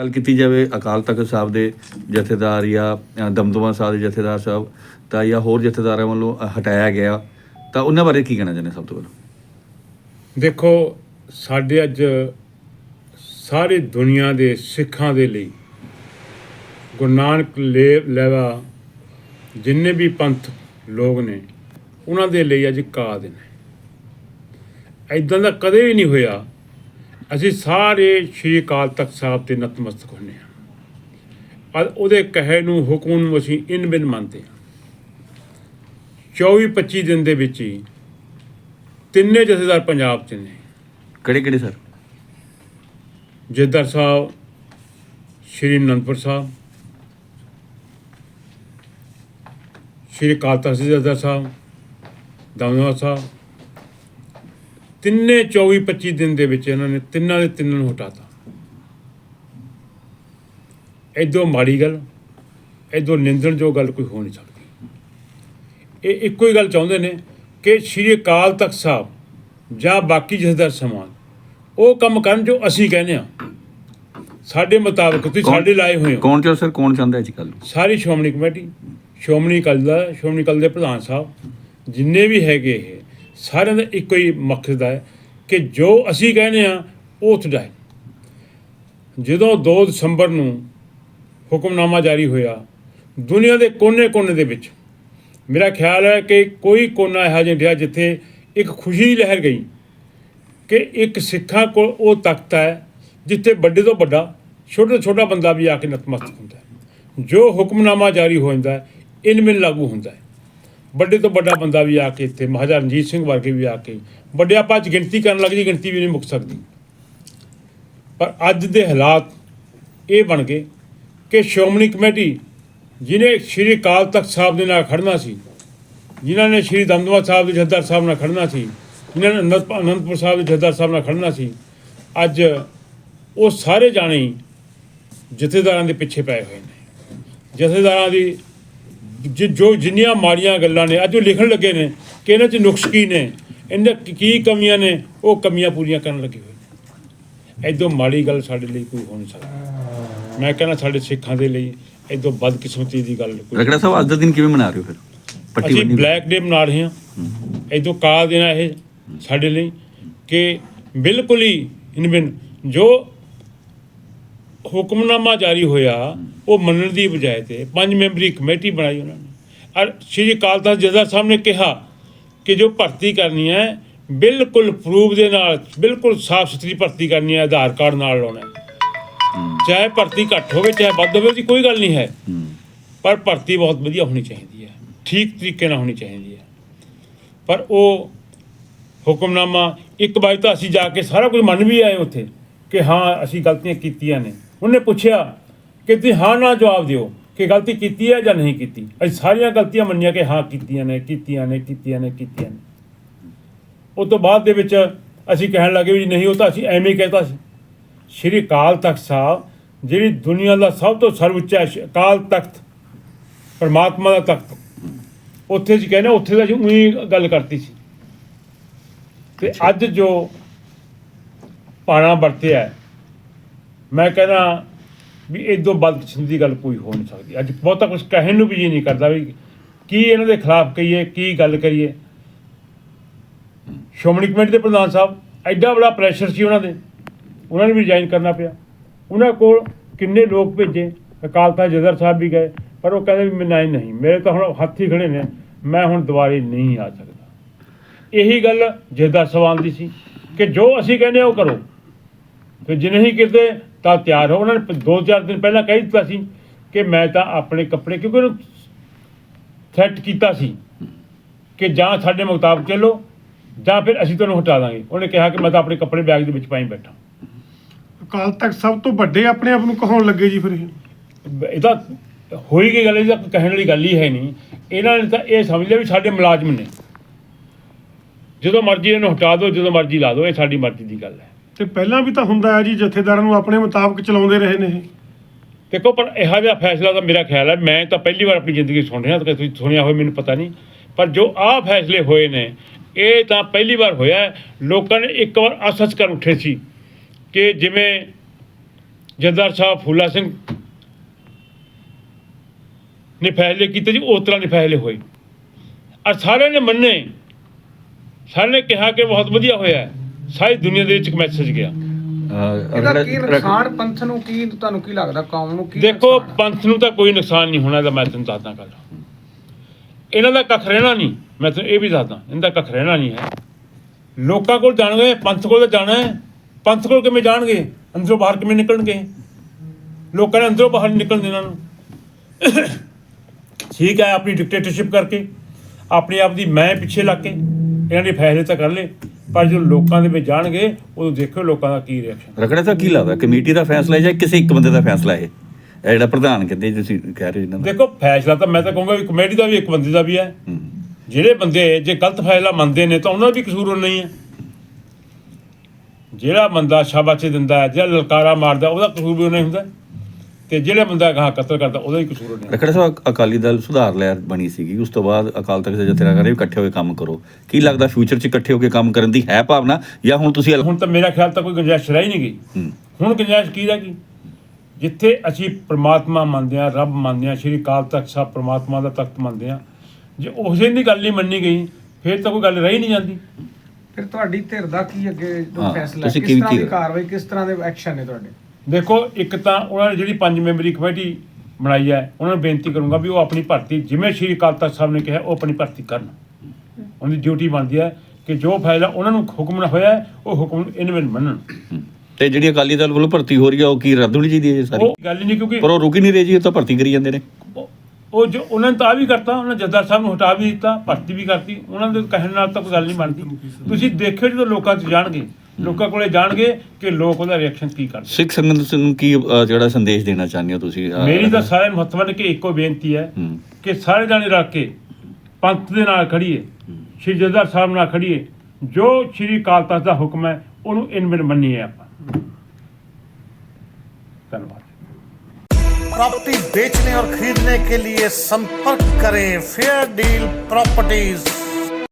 ਗੱਲ ਕੀਤੀ ਜਾਵੇ ਅਕਾਲ ਤਖਤ ਸਾਹਿਬ ਦੇ ਜਥੇਦਾਰ ਜਾਂ ਦਮਦਮਾ ਸਾਹਿਬ ਦੇ ਜਥੇਦਾਰ ਸਾਹਿਬ ਤਾਂ ਜਾਂ ਹੋਰ ਜਥੇਦਾਰਾਂ ਵੱਲੋਂ ਹਟਾਇਆ ਗਿਆ, ਤਾਂ ਉਹਨਾਂ ਬਾਰੇ ਕੀ ਕਹਿਣਾ ਚਾਹੁੰਦੇ ਸਭ ਤੋਂ ਪਹਿਲਾਂ? ਦੇਖੋ, ਸਾਡੇ ਅੱਜ ਸਾਰੀ ਦੁਨੀਆ ਦੇ ਸਿੱਖਾਂ ਦੇ ਲਈ ਗੁਰੂ ਨਾਨਕ ਲੈ- ਲੈਵਾ ਜਿੰਨੇ ਵੀ ਪੰਥ ਲੋਕ ਨੇ, ਉਹਨਾਂ ਦੇ ਲਈ ਅੱਜ ਕਾ ਦਿਨ ਹੈ। ਐਦਾਂ ਦਾ ਕਦੇ ਵੀ ਨਹੀਂ ਹੋਇਆ ਅਸੀਂ ਸਾਰੇ ਸ਼੍ਰੀ ਅਕਾਲ ਤਖਤ ਸਾਹਿਬ ਤੇ ਨਤਮਸਤਕ ਹੁੰਨੇ ਆ ਔਰ ਉਹਦੇ ਕਹੇ ਨੂੰ ਹੁਕਮ ਨੂੰ ਅਸੀਂ ਇਨ ਬਿਨ ਮੰਨਦੇ ਹਾਂ। 24 25 ਦਿਨ ਦੇ ਵਿੱਚ ਹੀ ਤਿੰਨੇ ਜਥੇਦਾਰ ਪੰਜਾਬ 'ਚ ਨੇ। ਕਿਹੜੇ ਕਿਹੜੇ ਸਰ? ਜਥੇਦਾਰ ਸਾਹਿਬ ਸ਼੍ਰੀ ਅਨੰਦਪੁਰ ਸਾਹਿਬ ਸ਼੍ਰੀ ਅਕਾਲ ਤਖਤ ਜੀ ਜਥੇਦਾਰ ਸਾਹਿਬ ਦਮਦਮਾ ਸਾਹਿਬ ਤਿੰਨੇ 24 25 ਦਿਨ ਦੇ ਵਿੱਚ ਇਹਨਾਂ ਨੇ ਤਿੰਨਾਂ ਦੇ ਤਿੰਨਾਂ ਨੂੰ ਹਟਾਤਾ। ਐਦੋਂ ਮਾੜੀ ਗੱਲ ਐਦੋਂ ਨਿੰਦਣਯੋਗ ਗੱਲ ਕੋਈ ਹੋ ਨਹੀਂ ਸਕਦੀ। ਇਹ ਇੱਕੋ ਹੀ ਗੱਲ ਚਾਹੁੰਦੇ ਨੇ ਕਿ ਸ਼੍ਰੀ ਅਕਾਲ ਤਖਤ ਸਾਹਿਬ ਜਾਂ ਬਾਕੀ ਜਥੇਦਾਰ ਸਮਾਨ ਉਹ ਕੰਮ ਕਰਨ ਜੋ ਅਸੀਂ ਕਹਿੰਦੇ ਆ ਸਾਡੇ ਮੁਤਾਬਕ ਤੁਸੀਂ ਸਾਡੇ ਲਾਏ ਹੋਏ ਹੋ। ਕੌਣ ਚਾਹ ਸਰ? ਕੌਣ ਚਾਹੁੰਦਾ ਅੱਜ ਕੱਲ ਸਾਰੀ ਸ਼੍ਰੋਮਣੀ ਕਮੇਟੀ ਸ਼੍ਰੋਮਣੀ ਅਕਾਲੀ ਦਲ ਸ਼੍ਰੋਮਣੀ ਅਕਾਲੀ ਦੇ ਪ੍ਰਧਾਨ ਸਾਹਿਬ ਜਿੰਨੇ ਵੀ ਹੈਗੇ ਇਹ ਸਾਰਿਆਂ ਦਾ ਇੱਕੋ ਹੀ ਮਕਸਦ ਹੈ ਕਿ ਜੋ ਅਸੀਂ ਕਹਿੰਦੇ ਆ ਉਹ ਤੁਹਾਡਾ ਹੈ ਜਦੋਂ 2 ਦਸੰਬਰ ਨੂੰ ਹੁਕਮਨਾਮਾ ਜਾਰੀ ਹੋਇਆ, ਦੁਨੀਆ ਦੇ ਕੋਨੇ-ਕੋਨੇ ਦੇ ਵਿੱਚ, ਮੇਰਾ ਖਿਆਲ ਹੈ ਕਿ ਕੋਈ ਕੋਨਾ ਇਹੋ ਜਿਹਾ ਰਿਹਾ ਜਿੱਥੇ ਇੱਕ ਖੁਸ਼ੀ ਦੀ ਲਹਿਰ ਗਈ ਕਿ ਇੱਕ ਸਿੱਖਾਂ ਕੋਲ ਉਹ ਤਖਤ ਹੈ ਜਿੱਥੇ ਵੱਡੇ ਤੋਂ ਵੱਡਾ, ਛੋਟੇ ਤੋਂ ਛੋਟਾ ਬੰਦਾ ਵੀ ਆ ਕੇ ਨਤਮਸਤਕ ਹੁੰਦਾ ਜੋ ਹੁਕਮਨਾਮਾ ਜਾਰੀ ਹੋ ਜਾਂਦਾ ਹੈ, ਇਨ ਮਿਨ ਲਾਗੂ ਹੁੰਦਾ ਹੈ। ਵੱਡੇ ਤੋਂ ਵੱਡਾ ਬੰਦਾ ਵੀ ਆ ਕੇ ਇੱਥੇ, ਮਹਾਰਾਜਾ ਰਣਜੀਤ ਸਿੰਘ ਵਰਗੇ ਵੀ ਆ ਕੇ, ਵੱਡੇ ਆਪਾਂ ਅੱਜ ਗਿਣਤੀ ਕਰਨ ਲੱਗ ਜੀ ਗਿਣਤੀ ਵੀ ਨਹੀਂ ਮੁੱਕ ਸਕਦੀ। ਪਰ ਅੱਜ ਦੇ ਹਾਲਾਤ ਇਹ ਬਣ ਗਏ ਕਿ ਸ਼੍ਰੋਮਣੀ ਕਮੇਟੀ, ਜਿਹਨੇ ਸ਼੍ਰੀ ਅਕਾਲ ਤਖਤ ਸਾਹਿਬ ਦੇ ਨਾਲ ਖੜਨਾ ਸੀ ਜਿਨ੍ਹਾਂ ਨੇ ਸ਼੍ਰੀ ਦਮਦਮਾ ਸਾਹਿਬ ਦੇ ਜਥੇਦਾਰ ਸਾਹਿਬ ਨਾਲ ਖੜਨਾ ਸੀ ਜਿਨ੍ਹਾਂ ਨੇ ਅਨੰਦਪੁਰ ਸਾਹਿਬ ਦੇ ਜਥੇਦਾਰ ਸਾਹਿਬ ਨਾਲ ਖੜਨਾ ਸੀ, ਅੱਜ ਉਹ ਸਾਰੇ ਜਾਣੇ ਜਥੇਦਾਰਾਂ ਦੇ ਪਿੱਛੇ ਪਏ ਹੋਏ ਨੇ। ਜਥੇਦਾਰਾਂ ਦੀ ਜਿ- ਜੋ ਜਿੰਨੀਆਂ ਮਾੜੀਆਂ ਗੱਲਾਂ ਨੇ ਅੱਜ ਉਹ ਲਿਖਣ ਲੱਗੇ ਨੇ ਕਿ ਇਹਨਾਂ 'ਚ ਨੁਕਸ ਕੀ ਨੇ ਇਹਨਾਂ ਕੀ ਕਮੀਆਂ ਨੇ ਉਹ ਕਮੀਆਂ ਪੂਰੀਆਂ ਕਰਨ ਲੱਗੇ ਹੋਏ ਨੇ। ਐਦੋਂ ਮਾੜੀ ਗੱਲ ਸਾਡੇ ਲਈ ਕੋਈ ਹੋ ਨਹੀਂ ਸਕਦੀ। ਮੈਂ ਕਹਿੰਦਾ ਸਾਡੇ ਸਿੱਖਾਂ ਦੇ ਲਈ ਐਦੋਂ ਬਦਕਿਸਮਤੀ ਦੀ ਗੱਲ ਕੋਈ ਰਗੜਾ ਸਾਹਿਬ ਅੱਜ ਦਾ ਦਿਨ ਕਿਵੇਂ ਮਨਾ ਰਹੇ ਹੋ ਫਿਰ? ਪੱਟੀ ਅਸੀਂ ਬਲੈਕ ਡੇ ਮਨਾ ਰਹੇ ਹਾਂ। ਇਦੋਂ ਕਾਲ ਦੇਣਾ ਇਹ ਸਾਡੇ ਲਈ ਕਿ ਬਿਲਕੁਲ ਹੀ ਇਨਬਿਨ ਜੋ ਹੁਕਮਨਾਮਾ ਜਾਰੀ ਹੋਇਆ ਉਹ ਮੰਨਣ ਦੀ ਬਜਾਏ ਤੇ ਪੰਜ ਮੈਂਬਰੀ ਕਮੇਟੀ ਬਣਾਈ ਉਹਨਾਂ ਨੇ। ਔਰ ਸ਼੍ਰੀ ਤਖਤ ਜਥੇਦਾਰ ਸਾਹਿਬ ਨੇ ਕਿਹਾ ਕਿ ਜੋ ਭਰਤੀ ਕਰਨੀ ਹੈ ਬਿਲਕੁਲ ਪ੍ਰੂਫ ਦੇ ਨਾਲ ਬਿਲਕੁਲ ਸਾਫ਼ ਸੁਥਰੀ ਭਰਤੀ ਕਰਨੀ ਹੈ ਆਧਾਰ ਕਾਰਡ ਨਾਲ ਲਾਉਣਾ ਚਾਹੇ ਭਰਤੀ ਘੱਟ ਹੋਵੇ ਚਾਹੇ ਵੱਧ ਹੋਵੇ ਉਹਦੀ ਕੋਈ ਗੱਲ ਨਹੀਂ ਹੂੰ। ਪਰ ਭਰਤੀ ਬਹੁਤ ਵਧੀਆ ਹੋਣੀ ਚਾਹੀਦੀ ਹੈ। ਠੀਕ ਤਰੀਕੇ ਨਾਲ ਹੋਣੀ ਚਾਹੀਦੀ ਹੈ। ਪਰ ਉਹ ਹੁਕਮਨਾਮਾ ਇੱਕ ਵਾਰ ਤਾਂ ਅਸੀਂ ਜਾ ਕੇ ਸਾਰਾ ਕੁਝ ਮੰਨ ਵੀ ਆਏ ਉੱਥੇ ਕਿ ਹਾਂ ਅਸੀਂ ਗਲਤੀਆਂ ਕੀਤੀਆਂ ਨੇ। ਉਹਨੇ ਪੁੱਛਿਆ ਕਿ ਤੁਸੀਂ ਹਾਂ ਨਾ ਜਵਾਬ ਦਿਓ ਕਿ ਗਲਤੀ ਕੀਤੀ ਹੈ ਜਾਂ ਨਹੀਂ ਕੀਤੀ। ਅਸੀਂ ਸਾਰੀਆਂ ਗਲਤੀਆਂ ਮੰਨੀਆਂ ਕਿ ਹਾਂ ਕੀਤੀਆਂ ਨੇ ਕੀਤੀਆਂ ਨੇ ਕੀਤੀਆਂ ਨੇ ਕੀਤੀਆਂ ਨੇ। ਉਸ ਤੋਂ ਬਾਅਦ ਦੇ ਵਿੱਚ ਅਸੀਂ ਕਹਿਣ ਲੱਗੇ ਵੀ ਨਹੀਂ ਉਹ ਤਾਂ ਅਸੀਂ ਐਵੇਂ ਕਹਿਤਾ ਸੀ। ਸ਼੍ਰੀ ਅਕਾਲ ਤਖਤ ਸਾਹਿਬ ਜਿਹੜੀ ਦੁਨੀਆ ਦਾ ਸਭ ਤੋਂ ਸਰਵਉੱਚਾ ਅਕਾਲ ਤਖਤ ਪਰਮਾਤਮਾ ਦਾ ਤਖਤ ਉੱਥੇ ਜੀ ਕਹਿੰਦੇ ਉੱਥੇ ਦਾ ਜੀ ਉਹੀ ਗੱਲ ਕਰਤੀ ਸੀ। ਤੇ ਅੱਜ ਜੋ ਪਾਣਾ ਵਰਤਿਆ ਹੈ, ਮੈਂ ਕਹਿੰਦਾ ਵੀ ਇਦੋਂ ਬਦਕਿਸਮਤੀ ਦੀ ਗੱਲ ਕੋਈ ਹੋ ਨਹੀਂ ਸਕਦੀ। ਅੱਜ ਬਹੁਤਾ ਕੁਝ ਕਹਿਣ ਨੂੰ ਵੀ ਜੀ ਨਹੀਂ ਕਰਦਾ ਵੀ ਕੀ ਇਹਨਾਂ ਦੇ ਖਿਲਾਫ ਕਹੀਏ, ਕੀ ਗੱਲ ਕਰੀਏ। ਸ਼੍ਰੋਮਣੀ ਕਮੇਟੀ ਦੇ ਪ੍ਰਧਾਨ ਸਾਹਿਬ, ਐਡਾ ਬੜਾ ਪ੍ਰੈਸ਼ਰ ਸੀ ਉਹਨਾਂ ਦੇ। ਉਹਨਾਂ ਨੂੰ ਵੀ ਰਿਜ਼ਾਈਨ ਕਰਨਾ ਪਿਆ। ਉਹਨਾਂ ਕੋਲ ਕਿੰਨੇ ਲੋਕ ਭੇਜੇ? ਅਕਾਲ ਤਖਤ ਜਦਰ ਸਾਹਿਬ ਵੀ ਗਏ, ਪਰ ਉਹ ਕਹਿੰਦੇ ਵੀ ਮੈਂ ਨਹੀਂ ਮੇਰੇ ਤਾਂ ਹੁਣ ਹੱਥ ਹੀ ਖੜੇ ਨੇ। ਮੈਂ ਹੁਣ ਦੁਬਾਰੇ ਨਹੀਂ ਆ ਸਕਦਾ। ਇਹੀ ਗੱਲ ਜਥੇਦਾਰ ਸਵਾਲ ਦੀ ਸੀ ਕਿ ਜੋ ਅਸੀਂ ਕਹਿੰਦੇ ਹਾਂ ਉਹ ਕਰੋ। ਤੇ ਜੇ ਹੀ ਕਰਦੇ ਤਾਂ ਤਿਆਰ ਹੋ। ਉਹਨਾਂ ਨੇ ਦੋ ਚਾਰ ਦਿਨ ਪਹਿਲਾਂ ਕਹਿ ਦਿੱਤਾ ਸੀ ਕਿ ਮੈਂ ਤਾਂ ਆਪਣੇ ਕੱਪੜੇ ਕਿਉਂਕਿ ਉਹਨੂੰ ਥ੍ਰੈਟ ਕੀਤਾ ਸੀ ਕਿ ਜਾਂ ਸਾਡੇ ਮੁਤਾਬਕ ਚੱਲੋ ਜਾਂ ਫਿਰ ਅਸੀਂ ਤੁਹਾਨੂੰ ਹਟਾ ਦਾਂਗੇ। ਉਹਨੇ ਕਿਹਾ ਕਿ ਮੈਂ ਤਾਂ ਆਪਣੇ ਕੱਪੜੇ ਬੈਗ ਦੇ ਵਿੱਚ ਪਾਈ ਬੈਠਾ। ਅਕਾਲ ਤਖਤ ਸਭ ਤੋਂ ਵੱਡੇ ਆਪਣੇ ਆਪ ਨੂੰ ਕਹਾਉਣ ਲੱਗੇ ਜੀ ਫਿਰ ਇਹ। ਇਹ ਤਾਂ ਹੋਈ ਗਈ ਗੱਲ ਇਹ ਤਾਂ ਕੋਈ ਕਹਿਣ ਵਾਲੀ ਗੱਲ ਹੀ ਹੈ ਨਹੀਂ। ਇਹਨਾਂ ਨੇ ਤਾਂ ਇਹ ਸਮਝ ਲਿਆ ਵੀ ਸਾਡੇ ਮੁਲਾਜ਼ਮ ਨੇ। ਜਦੋਂ ਮਰਜ਼ੀ ਇਹਨੂੰ ਹਟਾ ਦਿਓ ਜਦੋਂ ਮਰਜ਼ੀ ਲਾ ਦਿਓ ਇਹ ਸਾਡੀ ਮਰਜ਼ੀ ਦੀ ਗੱਲ ਹੈ। ਤੇ ਪਹਿਲਾਂ ਵੀ ਤਾਂ ਹੁੰਦਾ ਹੈ ਜੀ, ਜਥੇਦਾਰਾਂ ਨੂੰ ਆਪਣੇ ਮੁਤਾਬਕ ਚਲਾਉਂਦੇ ਰਹੇ ਨੇ ਇਹ। ਦੇਖੋ, ਪਰ ਇਹੋ ਜਿਹਾ ਫੈਸਲਾ ਤਾਂ ਮੇਰਾ ਖਿਆਲ ਹੈ, ਮੈਂ ਤਾਂ ਪਹਿਲੀ ਵਾਰ ਆਪਣੀ ਜ਼ਿੰਦਗੀ ਸੁਣ ਰਿਹਾ ਤਾਂ ਤੁਸੀਂ ਸੁਣਿਆ ਹੋਵੇ ਮੈਨੂੰ ਪਤਾ ਨਹੀਂ। ਪਰ ਜੋ ਆਹ ਫੈਸਲੇ ਹੋਏ ਨੇ, ਇਹ ਤਾਂ ਪਹਿਲੀ ਵਾਰ ਹੋਇਆ ਲੋਕਾਂ ਨੇ ਇੱਕ ਵਾਰ ਅਸੱਚ ਕਰ ਉੱਠੇ ਸੀ ਕਿ ਜਿਵੇਂ ਜੱਦਾਰ ਸਾਹਿਬ ਫੂਲਾ ਸਿੰਘ ਨੇ ਫੈਸਲੇ ਕੀਤੇ ਜੀ, ਉਸ ਤਰ੍ਹਾਂ ਦੇ ਫੈਸਲੇ ਹੋਏ। ਔਰ ਸਾਰਿਆਂ ਨੇ ਮੰਨੇ, ਸਾਰਿਆਂ ਨੇ ਕਿਹਾ ਕਿ ਬਹੁਤ ਵਧੀਆ ਹੋਇਆ ਸਾਰੀ ਦੁਨੀਆ ਦੇ ਵਿੱਚ ਇੱਕ ਮੈਸੇਜ ਗਿਆ। ਅਹ, ਇਹਦਾ ਰਗੜਾ- ਕੀ ਨੁਕਸਾਨ? ਪੰਥ ਨੂੰ ਕੀ ਤੁਹਾਨੂੰ ਕੀ ਲੱਗਦਾ? ਕੌਮ ਨੂੰ ਕੀ ਦੇਖੋ? ਪੰਥ ਨੂੰ ਤਾਂ ਕੋਈ ਨੁਕਸਾਨ ਨਹੀਂ ਹੋਣਾ ਇਹਦਾ ਮੈਂ ਤੁਹਾਨੂੰ ਦੱਸਦਾ ਗੱਲ। ਇਹਨਾਂ ਦਾ ਕੱਖ ਰਹਿਣਾ ਨਹੀਂ। ਮੈਂ ਤੁਹਾਨੂੰ ਇਹ ਵੀ ਦੱਸਦਾ ਇਹਨਾਂ ਦਾ ਕੱਖ ਰਹਿਣਾ ਨਹੀਂ ਹੈ। ਲੋਕਾਂ ਕੋਲ ਜਾਣਗੇ ਪੰਥ ਕੋਲ ਤਾਂ ਜਾਣਾ ਹੈ। ਪੰਥ ਕੋਲ ਕਿਵੇਂ ਜਾਣਗੇ? ਅੰਦਰੋਂ ਬਾਹਰ ਕਿਵੇਂ ਨਿਕਲਣਗੇ? ਲੋਕਾਂ ਨੇ ਅੰਦਰੋਂ ਬਾਹਰ ਨਿਕਲਣ ਦੇਣਾ ਨੂੰ। ਠੀਕ ਹੈ ਆਪਣੀ ਡਿਕਟੇਟਰਸ਼ਿਪ ਕਰਕੇ ਆਪਣੇ ਆਪ ਦੀ ਮੈਂ ਪਿੱਛੇ ਲੱਗ ਕੇ ਇਹਨਾਂ ਦੇ ਫੈਸਲੇ ਤਾਂ ਕਰ ਲਏ। ਪਰ ਜਦੋਂ ਲੋਕਾਂ ਦੇ ਵਿੱਚ ਜਾਣਗੇ ਉਦੋਂ ਦੇਖੋ ਲੋਕਾਂ ਦਾ ਕੀ ਰਿਐਕਸ਼ਨ ਰਗੜਾ ਤਾਂ ਕੀ ਲੱਗਦਾ? ਕਮੇਟੀ ਦਾ ਫੈਸਲਾ ਹੈ ਜਾਂ ਕਿਸੇ ਇੱਕ ਬੰਦੇ ਦਾ ਫੈਸਲਾ ਹੈ? ਇਹ ਜਿਹੜਾ ਪ੍ਰਧਾਨ ਕਹਿੰਦੇ ਤੁਸੀਂ ਕਹਿ ਰਹੇ ਇਹਨਾਂ ਦਾ। ਦੇਖੋ ਫੈਸਲਾ ਤਾਂ ਮੈਂ ਤਾਂ ਕਹੂੰਗਾ ਵੀ ਕਮੇਟੀ ਦਾ ਵੀ ਇੱਕ ਬੰਦੇ ਦਾ ਵੀ ਹੈ। ਜਿਹੜੇ ਬੰਦੇ ਜੇ ਗਲਤ ਫੈਸਲਾ ਮੰਨਦੇ ਨੇ ਤਾਂ ਉਹਨਾਂ ਦਾ ਵੀ ਕਸੂਰ ਨਹੀਂ ਹੈ। ਜਿਹੜਾ ਬੰਦਾ ਸ਼ਾਬਾਸ਼ੀ ਦਿੰਦਾ ਹੈ ਜਾਂ ਲਲਕਾਰਾ ਮਾਰਦਾ ਉਹਦਾ ਕਸੂਰ ਵੀ ਨਹੀਂ ਹੁੰਦਾ ਤੇ ਜਿਹੜਾ ਬੰਦਾ ਗਾਹ ਕਤਲ ਕਰਦਾ ਉਹਦਾ ਵੀ ਕਸੂਰ ਨਹੀਂ ਰਖੜਾ ਸਾਹਿਬ ਅਕਾਲੀ ਦਲ ਸੁਧਾਰ ਲਹਿਰ ਬਣੀ ਸੀਗੀ। ਉਸ ਤੋਂ ਬਾਅਦ ਅਕਾਲ ਤਖਤ ਦੇ ਜਥੇਦਾਰ ਕਰੇ ਇਕੱਠੇ ਹੋ ਕੇ ਕੰਮ ਕਰੋ। ਕੀ ਲੱਗਦਾ ਫਿਊਚਰ 'ਚ ਇਕੱਠੇ ਹੋ ਕੇ ਕੰਮ ਕਰਨ ਦੀ ਹੈ ਭਾਵਨਾ? ਜਾਂ ਹੁਣ ਤੁਸੀਂ ਹੁਣ ਤਾਂ ਮੇਰਾ ਖਿਆਲ ਤਾਂ ਕੋਈ ਗੁੰਜਾਇਸ਼ ਰਹਿ ਹੀ ਨਹੀਂ ਗਈ। ਹੂੰ। ਹੁਣ ਗੁੰਜਾਇਸ਼ ਕੀ ਰਹਿ ਗਈ? ਜਿੱਥੇ ਅਸੀਂ ਪ੍ਰਮਾਤਮਾ ਮੰਨਦੇ ਆ ਰੱਬ ਮੰਨਦੇ ਆ ਸ਼੍ਰੀ ਅਕਾਲ ਤਖਤ ਸਾਹਿਬ ਪ੍ਰਮਾਤਮਾ ਦਾ ਤਖਤ ਮੰਨਦੇ ਆ ਜੇ ਉਸੇ ਦੀ ਗੱਲ ਨਹੀਂ ਮੰਨੀ ਗਈ ਫਿਰ ਤਾਂ ਕੋਈ ਗੱਲ ਰਹਿ ਹੀ ਨਹੀਂ ਜਾਂਦੀ। ਫਿਰ ਤੁਹਾਡੀ ਧਿਰ ਦਾ ਕੀ ਅੱਗੇ ਹਾਂ, ਫੈਸਲਾ ਹੈ? ਕਿਸ ਤਰ੍ਹਾਂ ਦੀ ਕਾਰਵਾਈ ਕਿਸ ਤਰ੍ਹਾਂ ਦੇ ਐਕਸ਼ਨ ਨੇ ਤੁਹਾਡੇ? ਦੇਖੋ ਇੱਕ ਤਾਂ ਉਹਨਾਂ ਨੇ ਜਿਹੜੀ ਪੰਜ ਮੈਂਬਰੀ ਕਮੇਟੀ ਬਣਾਈ ਹੈ ਉਹਨਾਂ ਨੂੰ ਬੇਨਤੀ ਕਰੂੰਗਾ ਵੀ ਉਹ ਆਪਣੀ ਭਰਤੀ ਜਿਵੇਂ ਸ਼੍ਰੀ ਅਕਾਲ ਤਖਤ ਸਾਹਿਬ ਨੇ ਕਿਹਾ ਉਹ ਆਪਣੀ ਭਰਤੀ ਕਰਨ। ਉਹਨਾਂ ਦੀ ਡਿਊਟੀ ਬਣਦੀ ਹੈ ਕਿ ਜੋ ਫੈਸਲਾ ਉਹਨਾਂ ਨੂੰ ਹੁਕਮ ਹੋਇਆ ਹੈ, ਉਹ ਹੁਕਮ ਨੂੰ ਇਨਵੈਂਟ ਮੰਨਣ। ਤੇ ਜਿਹੜੀ ਅਕਾਲੀ ਦਲ ਵੱਲੋਂ ਭਰਤੀ ਹੋ ਰਹੀ ਹੈ ਉਹ ਕੀ ਰੱਦ ਹੋਣੀ ਚਾਹੀਦੀ ਹੈ ਸਾਰੀ? ਉਹ ਗੱਲ ਨਹੀਂ ਕਿਉਂਕਿ ਪਰ ਉਹ ਰੁਕ ਹੀ ਨਹੀਂ ਰਹੀ ਜੀ ਉਹ ਤਾਂ ਭਰਤੀ ਕਰੀ ਜਾਂਦੇ ਨੇ। ਉਹ- ਜੋ ਉਹਨਾਂ ਨੇ ਤਾਂ ਆਹ ਵੀ ਕਰਤਾ ਉਹਨਾਂ ਨੇ ਜੱਦਾਰ ਸਾਹਿਬ ਨੂੰ ਹਟਾ ਵੀ ਦਿੱਤਾ ਭਰਤੀ ਵੀ ਕਰਤੀ। ਉਹਨਾਂ ਦੇ ਕਹਿਣ ਨਾਲ ਤਾਂ ਕੋਈ ਗੱਲ ਨਹੀਂ ਬਣਦੀ। ਤੁਸੀਂ ਦੇਖਿਓ ਜਦੋਂ ਲੋਕਾਂ 'ਚ ਜਾਣਗੇ ਲੋਕਾਂ ਕੋਲੇ ਜਾਣਗੇ ਕਿ ਲੋਕ ਉਹਦਾ ਰਿਐਕਸ਼ਨ ਕੀ ਕਰਦੇ ਸਿੱਖ ਸੰਗਤ ਨੂੰ ਕੀ ਅਹ, ਜਿਹੜਾ ਸੰਦੇਸ਼ ਦੇਣਾ ਚਾਹੁੰਦੇ ਹੋ ਤੁਸੀਂ ਅਹ, ਮੇਰੀ ਤਾਂ ਸਾਰਿਆਂ ਨੂੰ ਮਹੱਤਵਨ ਕਿ ਇੱਕੋ ਬੇਨਤੀ ਹੈ ਹੂੰ। ਕਿ ਸਾਰੇ ਜਾਣੇ ਰੱਖ ਕੇ ਪੰਥ ਦੇ ਨਾਲ ਖੜੀਏ ਸ਼੍ਰੀ ਜੱਦਾਰ ਸਾਹਿਬ ਨਾਲ ਖੜੀਏ ਜੋ ਸ਼੍ਰੀ ਅਕਾਲ ਤਖਤ ਦਾ ਹੁਕਮ ਹੈ ਉਹਨੂੰ ਇਨਵਿਨ ਮੰਨੀਏ ਆਪਾਂ ਧੰਨਵਾਦ प्रॉपर्टी बेचने और खरीदने के लिए संपर्क करें फेयर डील प्रॉपर्टीज